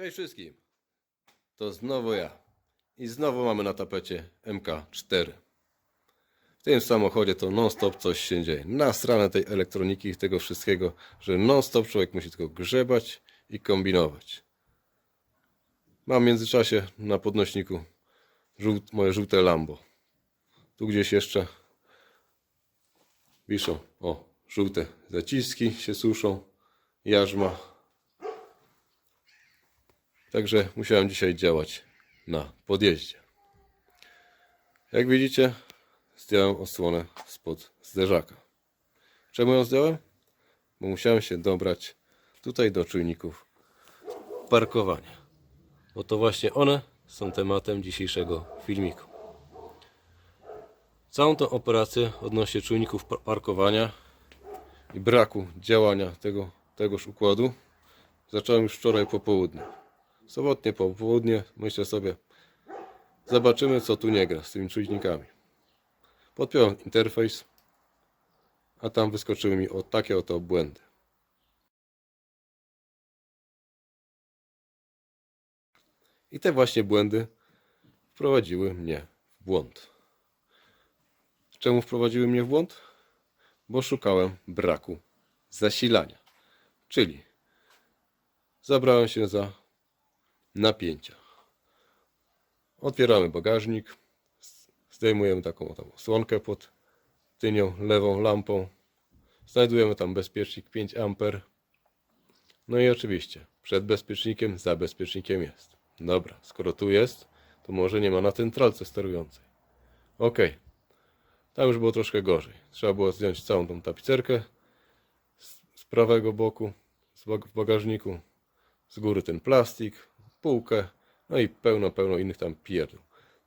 Cześć wszystkim. To znowu ja. I znowu mamy na tapecie MK4. W tym samochodzie to non-stop coś się dzieje. Nasrane tej elektroniki i tego wszystkiego, że non-stop człowiek musi tylko grzebać i kombinować. Mam w międzyczasie na podnośniku żółt, moje żółte Lambo. Tu gdzieś jeszcze wiszą, o, żółte zaciski się suszą, jarzma. Także musiałem dzisiaj działać na podjeździe. Jak widzicie, zdjąłem osłonę spod zderzaka. Czemu ją zdjąłem? Bo musiałem się dobrać tutaj do czujników parkowania. Bo to właśnie one są tematem dzisiejszego filmiku. Całą tą operację odnośnie czujników pa- parkowania i braku działania tego, tegoż układu zacząłem już wczoraj po południu. Sobotnie po południe myślę sobie, zobaczymy co tu nie gra z tymi czujnikami. Podpiąłem interfejs, a tam wyskoczyły mi o takie oto błędy. I te właśnie błędy wprowadziły mnie w błąd. Czemu wprowadziły mnie w błąd? Bo szukałem braku zasilania. Czyli zabrałem się za napięcia. Otwieramy bagażnik, zdejmujemy taką oto słonkę pod tynią lewą lampą. Znajdujemy tam bezpiecznik 5 A. No i oczywiście przed bezpiecznikiem, za bezpiecznikiem jest. Dobra, skoro tu jest, to może nie ma na centralce sterującej. Ok. Tam już było troszkę gorzej. Trzeba było zdjąć całą tą tapicerkę z, prawego boku, w bagażniku, z góry ten plastik, półkę, no i pełno, pełno innych tam pierdół.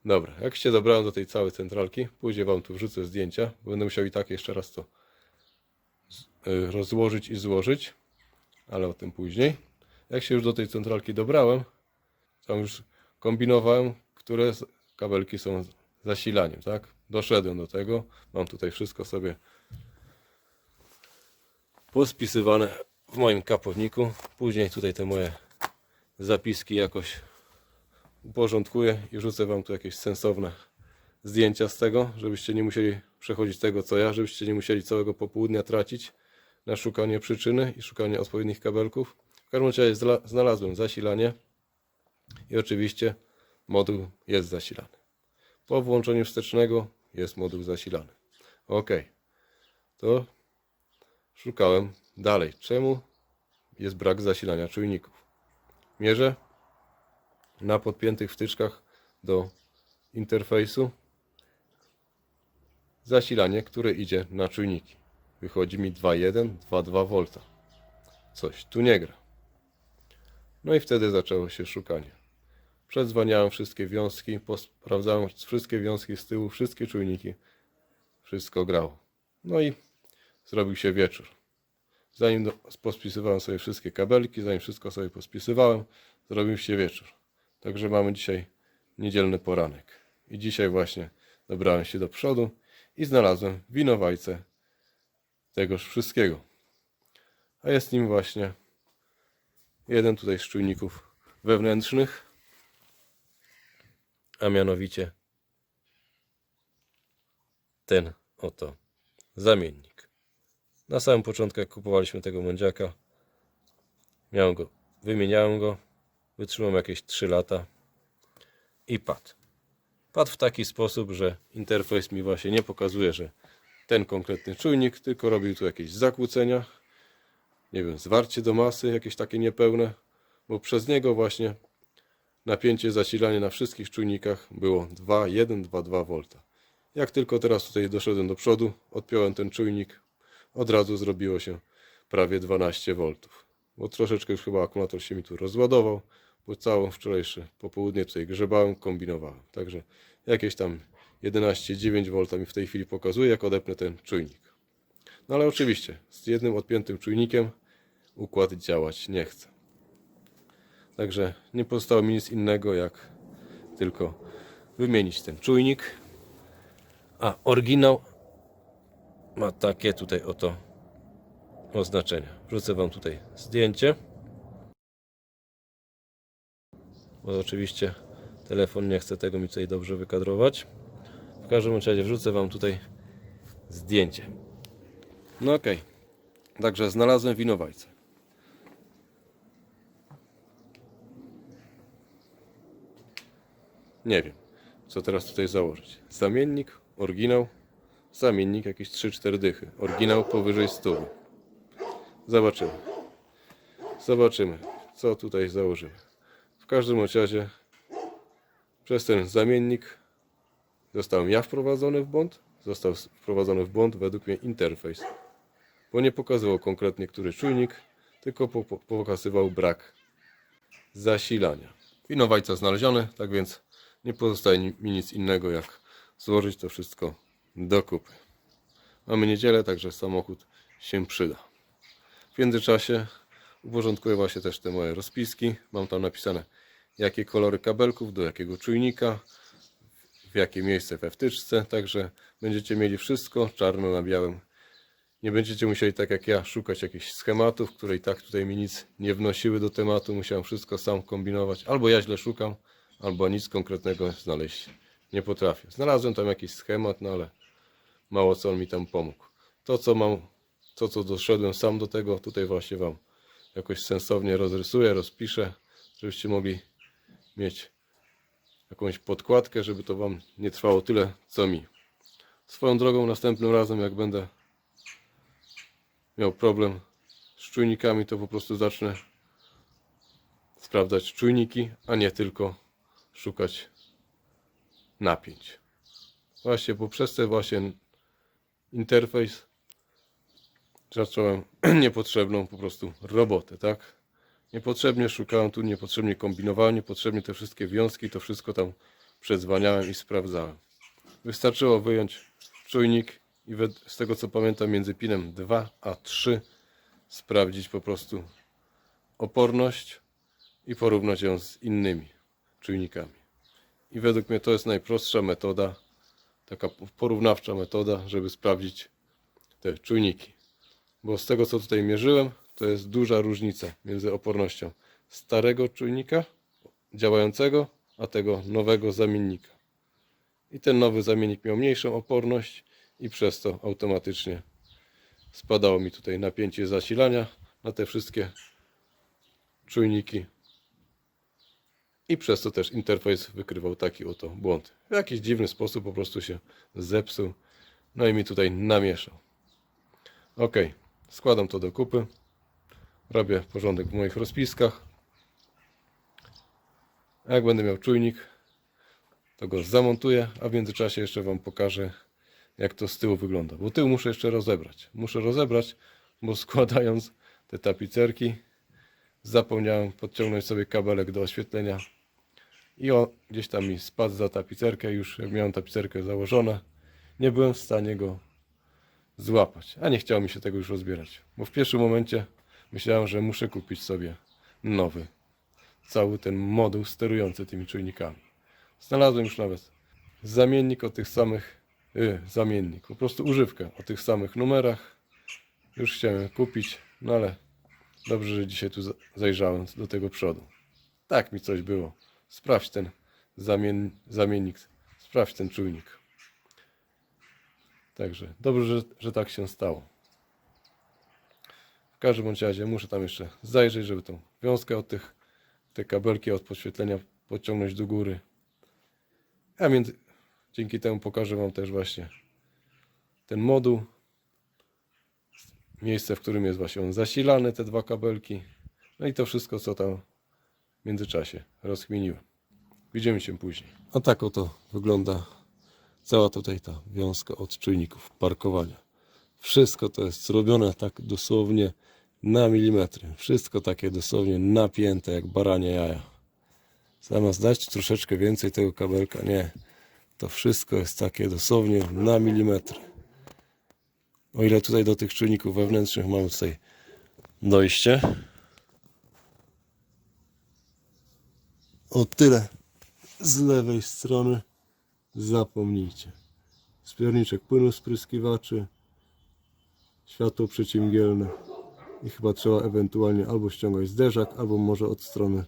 Dobra, jak się dobrałem do tej całej centralki, później wam tu wrzucę zdjęcia, będę musiał i tak jeszcze raz to y, rozłożyć i złożyć, ale o tym później. Jak się już do tej centralki dobrałem, tam już kombinowałem, które kabelki są zasilaniem, tak? Doszedłem do tego, mam tutaj wszystko sobie pospisywane w moim kapowniku. Później tutaj te moje zapiski jakoś uporządkuję i rzucę Wam tu jakieś sensowne zdjęcia z tego, żebyście nie musieli przechodzić tego co ja, żebyście nie musieli całego popołudnia tracić na szukanie przyczyny i szukanie odpowiednich kabelków. W każdym razie znalazłem zasilanie i oczywiście moduł jest zasilany. Po włączeniu wstecznego jest moduł zasilany. Ok, to szukałem dalej. Czemu jest brak zasilania czujników? Mierzę na podpiętych wtyczkach do interfejsu zasilanie, które idzie na czujniki. Wychodzi mi 2,1, 2,2 V. Coś tu nie gra. No i wtedy zaczęło się szukanie. Przedzwaniałem wszystkie wiązki, sprawdzałem wszystkie wiązki z tyłu, wszystkie czujniki. Wszystko grało. No i zrobił się wieczór. Zanim pospisywałem sobie wszystkie kabelki, zanim wszystko sobie pospisywałem, zrobił się wieczór. Także mamy dzisiaj niedzielny poranek. I dzisiaj właśnie dobrałem się do przodu i znalazłem winowajcę tegoż wszystkiego. A jest nim właśnie jeden tutaj z czujników wewnętrznych, a mianowicie ten oto zamiennik. Na samym początku, jak kupowaliśmy tego mędziaka, miałem go, wymieniałem go, wytrzymał jakieś 3 lata i padł. Padł w taki sposób, że interfejs mi właśnie nie pokazuje, że ten konkretny czujnik, tylko robił tu jakieś zakłócenia, nie wiem, zwarcie do masy, jakieś takie niepełne, bo przez niego właśnie napięcie zasilania na wszystkich czujnikach było 2,1, 2,2 V. Jak tylko teraz tutaj doszedłem do przodu, odpiąłem ten czujnik, od razu zrobiło się prawie 12 V. Bo troszeczkę już chyba akumulator się mi tu rozładował, bo całą wczorajsze popołudnie tutaj grzebałem, kombinowałem. Także jakieś tam 11,9 V mi w tej chwili pokazuje, jak odepnę ten czujnik. No ale oczywiście, z jednym odpiętym czujnikiem układ działać nie chce. Także nie pozostało mi nic innego, jak tylko wymienić ten czujnik. A oryginał ma takie tutaj oto oznaczenia. Wrzucę Wam tutaj zdjęcie. bo oczywiście telefon nie chce tego mi tutaj dobrze wykadrować. W każdym razie wrzucę Wam tutaj zdjęcie. No okej, także znalazłem winowajcę. Nie wiem, co teraz tutaj założyć. Zamiennik, oryginał, zamiennik jakieś 3-4 dychy. Oryginał powyżej 100. Zobaczymy. Zobaczymy, co tutaj założymy. W każdym razie przez ten zamiennik zostałem ja wprowadzony w błąd. Został wprowadzony w błąd według mnie interfejs. Bo nie pokazywał konkretnie który czujnik, tylko po, po, pokazywał brak zasilania. Winowajca znaleziony, tak więc nie pozostaje mi nic innego jak złożyć to wszystko do kupy. Mamy niedzielę, także samochód się przyda. W międzyczasie uporządkuję właśnie też te moje rozpiski. Mam tam napisane jakie kolory kabelków, do jakiego czujnika, w jakie miejsce we wtyczce, także będziecie mieli wszystko czarno na białym. Nie będziecie musieli tak jak ja szukać jakichś schematów, które i tak tutaj mi nic nie wnosiły do tematu. Musiałem wszystko sam kombinować. Albo ja źle szukam, albo nic konkretnego znaleźć nie potrafię. Znalazłem tam jakiś schemat, no ale mało co on mi tam pomógł. To co mam, to co doszedłem sam do tego, tutaj właśnie Wam jakoś sensownie rozrysuję, rozpiszę, żebyście mogli mieć jakąś podkładkę, żeby to Wam nie trwało tyle, co mi. Swoją drogą, następnym razem, jak będę miał problem z czujnikami, to po prostu zacznę sprawdzać czujniki, a nie tylko szukać napięć. Właśnie, bo przez ten właśnie interfejs zacząłem niepotrzebną po prostu robotę, tak? Niepotrzebnie szukałem tu, niepotrzebnie kombinowałem, niepotrzebnie te wszystkie wiązki, to wszystko tam przedzwaniałem i sprawdzałem. Wystarczyło wyjąć czujnik i z tego co pamiętam między pinem 2 a 3 sprawdzić po prostu oporność i porównać ją z innymi czujnikami. I według mnie to jest najprostsza metoda, taka porównawcza metoda, żeby sprawdzić te czujniki. Bo z tego co tutaj mierzyłem, to jest duża różnica między opornością starego czujnika działającego, a tego nowego zamiennika. I ten nowy zamiennik miał mniejszą oporność i przez to automatycznie spadało mi tutaj napięcie zasilania na te wszystkie czujniki i przez to też interfejs wykrywał taki oto błąd. W jakiś dziwny sposób po prostu się zepsuł, no i mi tutaj namieszał. Ok, składam to do kupy, robię porządek w moich rozpiskach. A jak będę miał czujnik, to go zamontuję, a w międzyczasie jeszcze Wam pokażę, jak to z tyłu wygląda. Bo tył muszę jeszcze rozebrać. Muszę rozebrać, bo składając te tapicerki, zapomniałem podciągnąć sobie kabelek do oświetlenia i on gdzieś tam mi spadł za tapicerkę już miałem tapicerkę założone nie byłem w stanie go złapać a nie chciało mi się tego już rozbierać bo w pierwszym momencie myślałem, że muszę kupić sobie nowy cały ten moduł sterujący tymi czujnikami znalazłem już nawet zamiennik o tych samych y, zamiennik, po prostu używkę o tych samych numerach już chciałem kupić, no ale Dobrze, że dzisiaj tu za- zajrzałem do tego przodu. Tak mi coś było. Sprawdź ten zamien, zamiennik, sprawdź ten czujnik. Także dobrze, że, że tak się stało. W każdym bądź razie muszę tam jeszcze zajrzeć, żeby tą wiązkę od tych, te kabelki od podświetlenia podciągnąć do góry. A między, dzięki temu pokażę Wam też właśnie ten moduł miejsce, w którym jest właśnie on zasilany, te dwa kabelki. No i to wszystko, co tam w międzyczasie rozkminiłem. Widzimy się później. A tak oto wygląda cała tutaj ta wiązka od czujników parkowania. Wszystko to jest zrobione tak dosłownie na milimetry. Wszystko takie dosłownie napięte jak baranie jaja. Zamiast dać troszeczkę więcej tego kabelka, nie. To wszystko jest takie dosłownie na milimetry. O ile tutaj do tych czujników wewnętrznych mamy tutaj dojście. O tyle z lewej strony zapomnijcie. Zbiorniczek płynu spryskiwaczy, światło przeciwmgielne i chyba trzeba ewentualnie albo ściągać zderzak, albo może od strony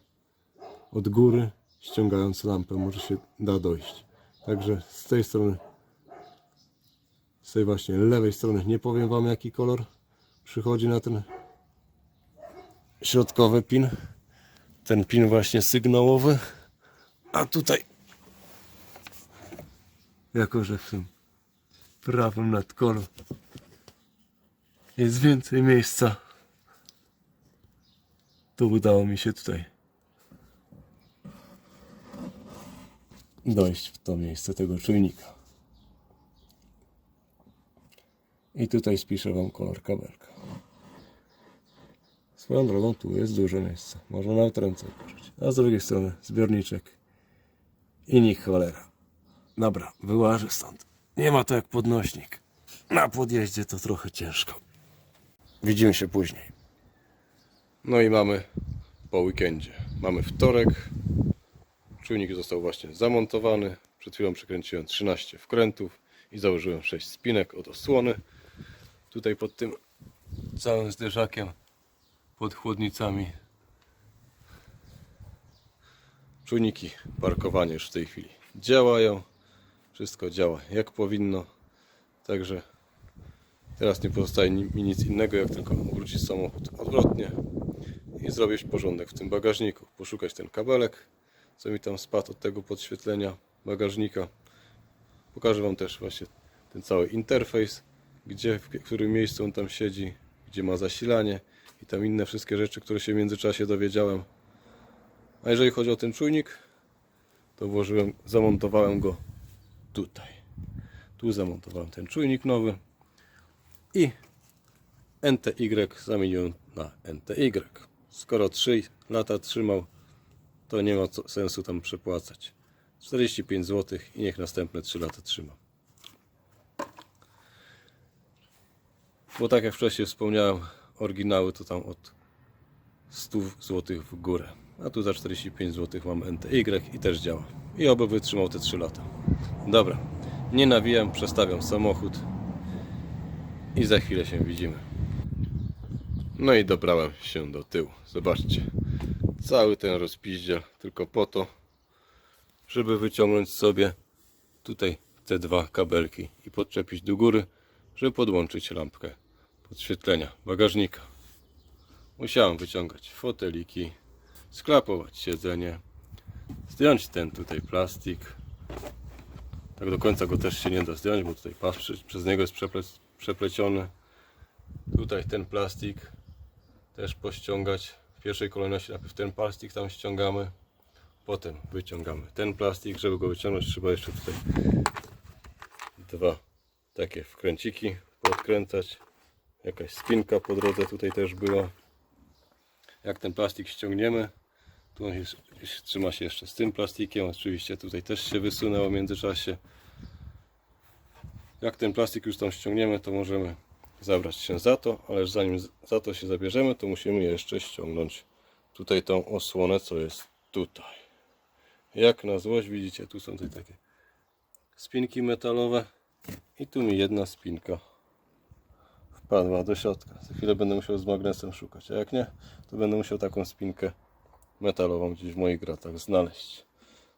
od góry ściągając lampę może się da dojść. Także z tej strony, z tej właśnie lewej strony, nie powiem Wam jaki kolor przychodzi na ten środkowy pin. Ten pin właśnie sygnałowy. A tutaj, jako że w tym prawym nadkolu jest więcej miejsca, to udało mi się tutaj dojść w to miejsce tego czujnika. I tutaj spiszę Wam kolor kabelka. Swoją drogą tu jest duże miejsce. Można nawet ręce użyć. A z drugiej strony zbiorniczek i nikt cholera. Dobra, wyłażę stąd. Nie ma to jak podnośnik. Na podjeździe to trochę ciężko. Widzimy się później. No i mamy po weekendzie. Mamy wtorek. Czujnik został właśnie zamontowany. Przed chwilą przekręciłem 13 wkrętów i założyłem 6 spinek od osłony. Tutaj pod tym całym zderzakiem, pod chłodnicami. Czujniki parkowania już w tej chwili działają. Wszystko działa jak powinno. Także teraz nie pozostaje mi nic innego, jak tylko wrócić samochód odwrotnie i zrobić porządek w tym bagażniku. Poszukać ten kabelek, co mi tam spadł od tego podświetlenia bagażnika. Pokażę Wam też właśnie ten cały interfejs, gdzie, w którym miejscu on tam siedzi, gdzie ma zasilanie i tam inne wszystkie rzeczy, które się w międzyczasie dowiedziałem. A jeżeli chodzi o ten czujnik, to włożyłem, zamontowałem go tutaj. Tu zamontowałem ten czujnik nowy i NTY zamieniłem na NTY. Skoro 3 lata trzymał, to nie ma co, sensu tam przepłacać. 45 zł i niech następne 3 lata trzyma. Bo tak jak wcześniej wspomniałem, oryginały to tam od 100 zł w górę. A tu za 45 zł mam NTY i też działa. I oby wytrzymał te 3 lata. Dobra, nie nawijam, przestawiam samochód i za chwilę się widzimy. No i dobrałem się do tyłu. Zobaczcie, cały ten rozpiździel tylko po to, żeby wyciągnąć sobie tutaj te dwa kabelki i podczepić do góry, żeby podłączyć lampkę podświetlenia bagażnika. Musiałem wyciągać foteliki, sklapować siedzenie, zdjąć ten tutaj plastik. Tak do końca go też się nie da zdjąć, bo tutaj pas przez niego jest przeple, przepleciony. Tutaj ten plastik też pościągać. W pierwszej kolejności najpierw ten plastik tam ściągamy, potem wyciągamy ten plastik. Żeby go wyciągnąć trzeba jeszcze tutaj dwa takie wkręciki podkręcać. Jakaś spinka po drodze tutaj też była. Jak ten plastik ściągniemy, tu on jest, trzyma się jeszcze z tym plastikiem. Oczywiście tutaj też się wysunęło w międzyczasie. Jak ten plastik już tam ściągniemy, to możemy zabrać się za to, ale zanim za to się zabierzemy, to musimy jeszcze ściągnąć tutaj tą osłonę, co jest tutaj. Jak na złość widzicie, tu są tutaj takie spinki metalowe i tu mi jedna spinka wpadła do środka. Za chwilę będę musiał z magnesem szukać, a jak nie, to będę musiał taką spinkę metalową gdzieś w moich gratach znaleźć.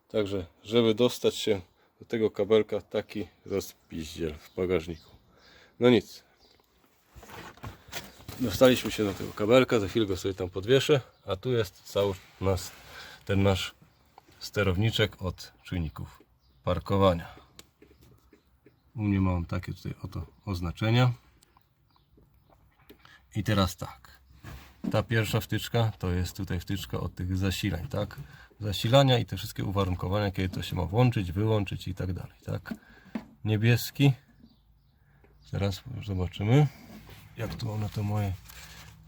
Także, żeby dostać się do tego kabelka, taki rozpiździel w bagażniku. No nic. Dostaliśmy się do tego kabelka, za chwilę go sobie tam podwieszę, a tu jest cały nas, ten nasz sterowniczek od czujników parkowania. U mnie mam takie tutaj oto oznaczenia. I teraz tak. Ta pierwsza wtyczka to jest tutaj wtyczka od tych zasilań, tak? Zasilania i te wszystkie uwarunkowania, kiedy to się ma włączyć, wyłączyć i tak dalej, tak? Niebieski. Zaraz zobaczymy, jak tu one to moje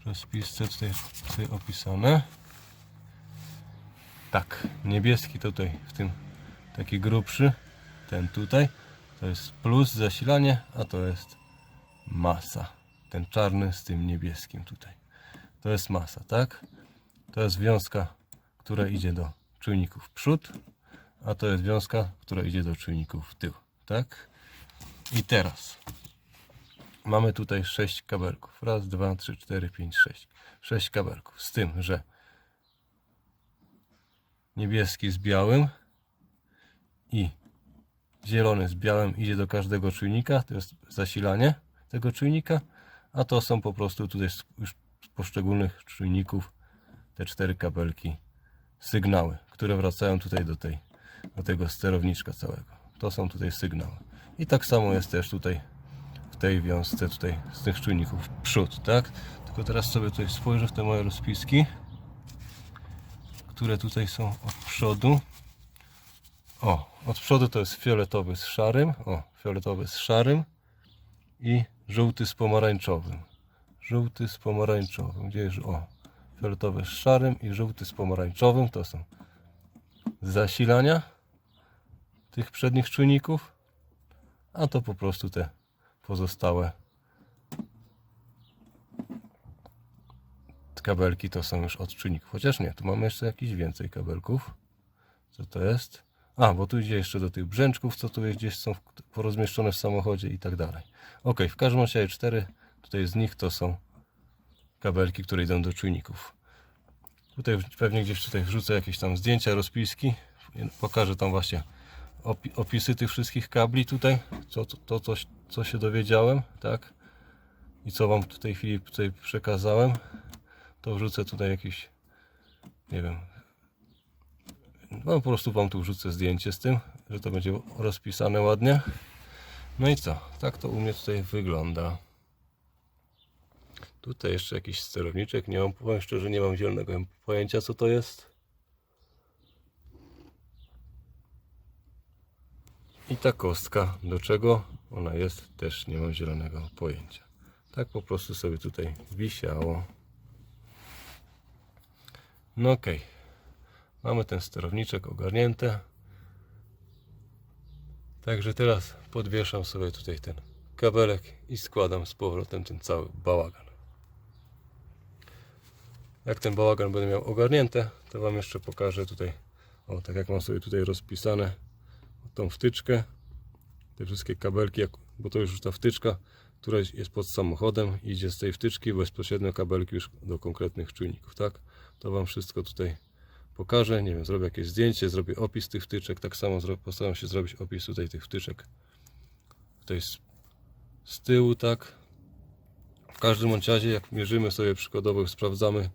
rozpisce tutaj, tutaj opisane. Tak, niebieski tutaj w tym taki grubszy, ten tutaj, to jest plus zasilanie, a to jest masa. Ten czarny z tym niebieskim tutaj. To jest masa, tak? To jest wiązka, która idzie do czujników przód, a to jest wiązka, która idzie do czujników tył, tak? I teraz mamy tutaj 6 kabelków. Raz, dwa, trzy, cztery, pięć, sześć. 6 kabelków. Z tym, że niebieski z białym i zielony z białym idzie do każdego czujnika, to jest zasilanie tego czujnika, a to są po prostu tutaj już z poszczególnych czujników te cztery kabelki sygnały, które wracają tutaj do tej do tego sterowniczka całego. To są tutaj sygnały. I tak samo jest też tutaj w tej wiązce tutaj z tych czujników przód, tak? Tylko teraz sobie tutaj spojrzę w te moje rozpiski, które tutaj są od przodu. O, od przodu to jest fioletowy z szarym, o, fioletowy z szarym i żółty z pomarańczowym. Żółty z pomarańczowym. Gdzie jest, o, fioletowy z szarym i żółty z pomarańczowym to są zasilania tych przednich czujników, a to po prostu te pozostałe kabelki to są już od czujników. Chociaż nie, tu mamy jeszcze jakiś więcej kabelków. Co to jest? A, bo tu idzie jeszcze do tych brzęczków, co tu gdzieś są porozmieszczone w samochodzie i tak dalej. Ok, w każdym razie cztery tutaj z nich to są kabelki, które idą do czujników. Tutaj pewnie gdzieś tutaj wrzucę jakieś tam zdjęcia, rozpiski. Pokażę tam właśnie opi- opisy tych wszystkich kabli tutaj, co, to, to coś, co się dowiedziałem, tak? I co Wam w tej chwili tutaj przekazałem, to wrzucę tutaj jakieś, nie wiem, no po prostu Wam tu wrzucę zdjęcie z tym, że to będzie rozpisane ładnie. No i co? Tak to u mnie tutaj wygląda. Tutaj jeszcze jakiś sterowniczek, nie mam, powiem szczerze, nie mam zielonego pojęcia co to jest. I ta kostka, do czego ona jest, też nie mam zielonego pojęcia. Tak po prostu sobie tutaj wisiało. No okej. Mamy ten sterowniczek ogarnięty. Także teraz podwieszam sobie tutaj ten kabelek i składam z powrotem ten cały bałagan. Jak ten bałagan będę miał ogarnięty, to Wam jeszcze pokażę tutaj, o tak jak mam sobie tutaj rozpisane tą wtyczkę, te wszystkie kabelki, bo to już ta wtyczka, która jest pod samochodem, idzie z tej wtyczki bezpośrednio kabelki już do konkretnych czujników, tak? To Wam wszystko tutaj pokażę, nie wiem, zrobię jakieś zdjęcie, zrobię opis tych wtyczek, tak samo postaram się zrobić opis tutaj tych wtyczek tutaj z, z tyłu, tak? W każdym razie, jak mierzymy sobie przykładowo, sprawdzamy,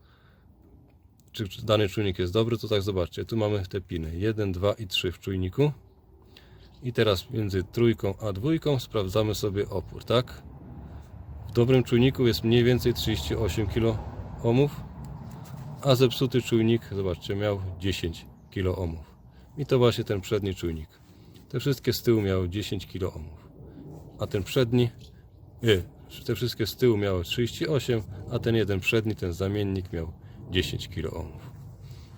czy, dany czujnik jest dobry, to tak zobaczcie, tu mamy te piny 1, 2 i 3 w czujniku. I teraz między trójką a dwójką sprawdzamy sobie opór, tak? W dobrym czujniku jest mniej więcej 38 kilo a zepsuty czujnik, zobaczcie, miał 10 kilo ohmów. I to właśnie ten przedni czujnik. Te wszystkie z tyłu miały 10 kilo ohmów, a ten przedni, nie, te wszystkie z tyłu miały 38, a ten jeden przedni, ten zamiennik miał 10 kilo ohmów.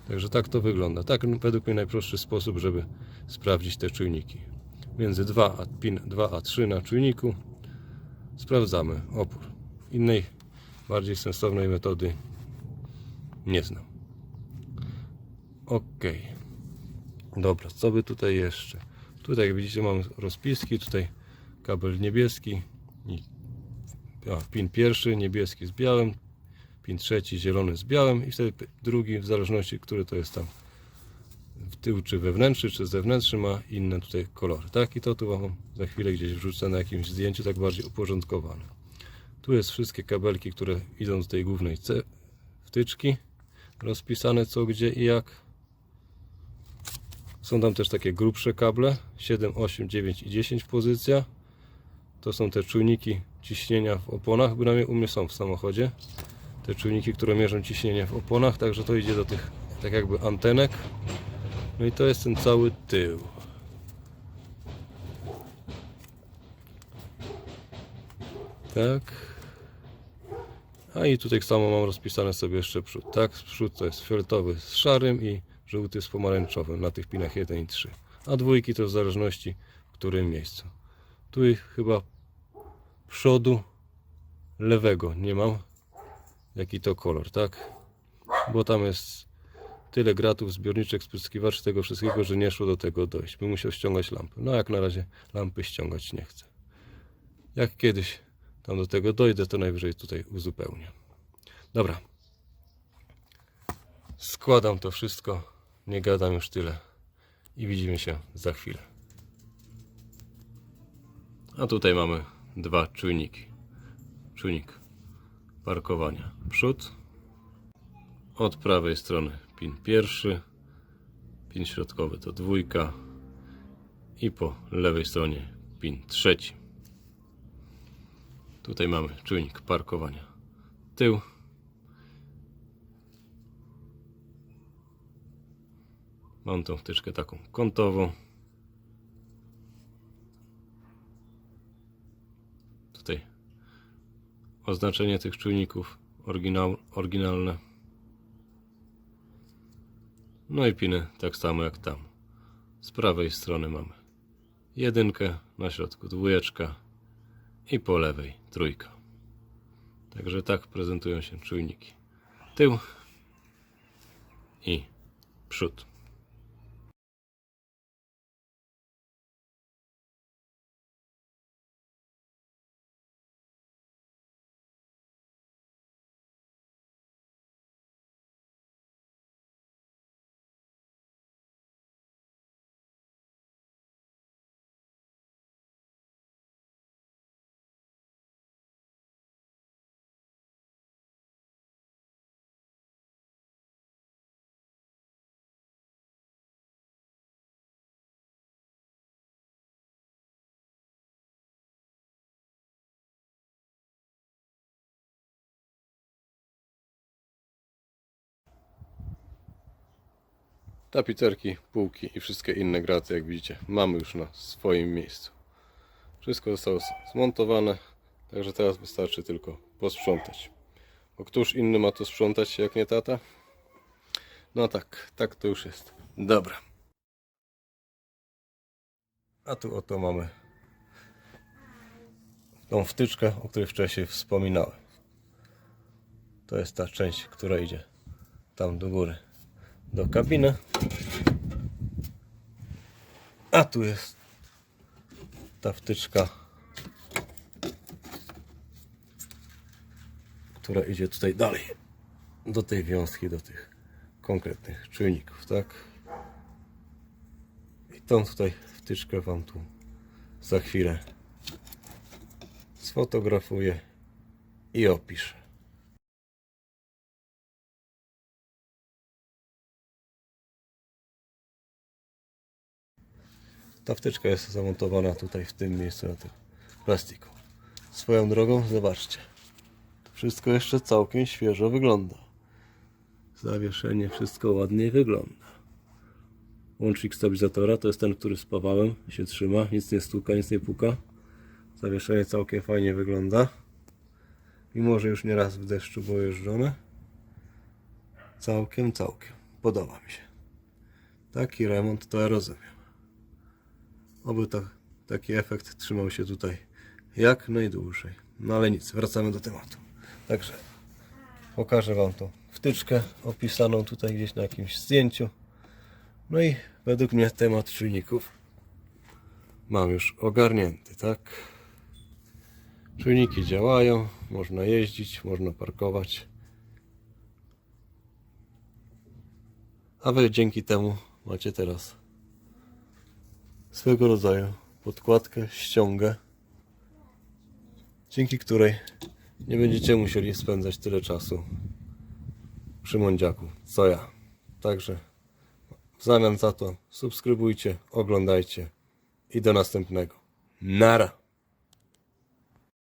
Także tak to wygląda. Tak według mnie najprostszy sposób, żeby sprawdzić te czujniki. Między 2 a pin 2 a 3 na czujniku sprawdzamy opór. Innej, bardziej sensownej metody nie znam. Ok. Dobra, co by tutaj jeszcze? Tutaj jak widzicie mam rozpiski, tutaj kabel niebieski a, pin pierwszy niebieski z białym, pin trzeci zielony z białym i wtedy drugi w zależności który to jest tam w tył czy wewnętrzny czy zewnętrzny ma inne tutaj kolory tak i to tu za chwilę gdzieś wrzucę na jakimś zdjęciu tak bardziej uporządkowane tu jest wszystkie kabelki które idą z tej głównej wtyczki rozpisane co gdzie i jak są tam też takie grubsze kable 7, 8, 9 i 10 pozycja to są te czujniki ciśnienia w oponach bynajmniej u mnie są w samochodzie te czujniki, które mierzą ciśnienie w oponach, także to idzie do tych tak jakby antenek. No i to jest ten cały tył. Tak. A i tutaj samo mam rozpisane sobie jeszcze przód. Tak, przód to jest fioletowy z szarym i żółty z pomarańczowym na tych pinach 1 i 3. A dwójki to w zależności w którym miejscu. Tu ich chyba przodu lewego nie mam jaki to kolor, tak? Bo tam jest tyle gratów, zbiorniczek, spryskiwaczy, tego wszystkiego, że nie szło do tego dojść. Bym musiał ściągać lampy. No jak na razie lampy ściągać nie chcę. Jak kiedyś tam do tego dojdę, to najwyżej tutaj uzupełnię. Dobra. Składam to wszystko Nie gadam już tyle. I widzimy się za chwilę. A tutaj mamy dwa czujniki. Czujnik parkowania przód. Od prawej strony pin pierwszy. Pin środkowy to dwójka. I po lewej stronie pin trzeci. Tutaj mamy czujnik parkowania tył. Mam tą wtyczkę taką kątową. Tutaj oznaczenie tych czujników oryginalne. No i piny tak samo jak tam. Z prawej strony mamy jedynkę, na środku dwójeczka i po lewej trójka. Także tak prezentują się czujniki. Tył i przód. Tapicerki, półki i wszystkie inne graty, jak widzicie, mamy już na swoim miejscu. Wszystko zostało zmontowane, także teraz wystarczy tylko posprzątać. Bo któż inny ma to sprzątać, jak nie tata? No tak, tak to już jest. Dobra. A tu oto mamy tą wtyczkę, o której wcześniej wspominałem. To jest ta część, która idzie tam do góry, do kabiny. A tu jest ta wtyczka, która idzie tutaj dalej, do tej wiązki, do tych konkretnych czujników, tak? I tą tutaj wtyczkę Wam tu za chwilę sfotografuję i opiszę. Ta wtyczka jest zamontowana tutaj w tym miejscu na tym plastiku. Swoją drogą, zobaczcie. Wszystko jeszcze całkiem świeżo wygląda. Zawieszenie, wszystko ładnie wygląda. Łącznik stabilizatora to jest ten, który spawałem, się trzyma, nic nie stuka, nic nie puka. Zawieszenie całkiem fajnie wygląda. Mimo, że już nieraz w deszczu było jeżdżone. Całkiem, całkiem. Podoba mi się. Taki remont to ja rozumiem. Oby ta, taki efekt trzymał się tutaj jak najdłużej. No ale nic, wracamy do tematu. Także pokażę Wam tą wtyczkę opisaną tutaj gdzieś na jakimś zdjęciu. No i według mnie temat czujników mam już ogarnięty, tak? Czujniki działają, można jeździć, można parkować. A Wy dzięki temu macie teraz swego rodzaju podkładkę, ściągę, dzięki której nie będziecie musieli spędzać tyle czasu przy mądziaku, co ja. Także w zamian za to subskrybujcie, oglądajcie i do następnego. Nara!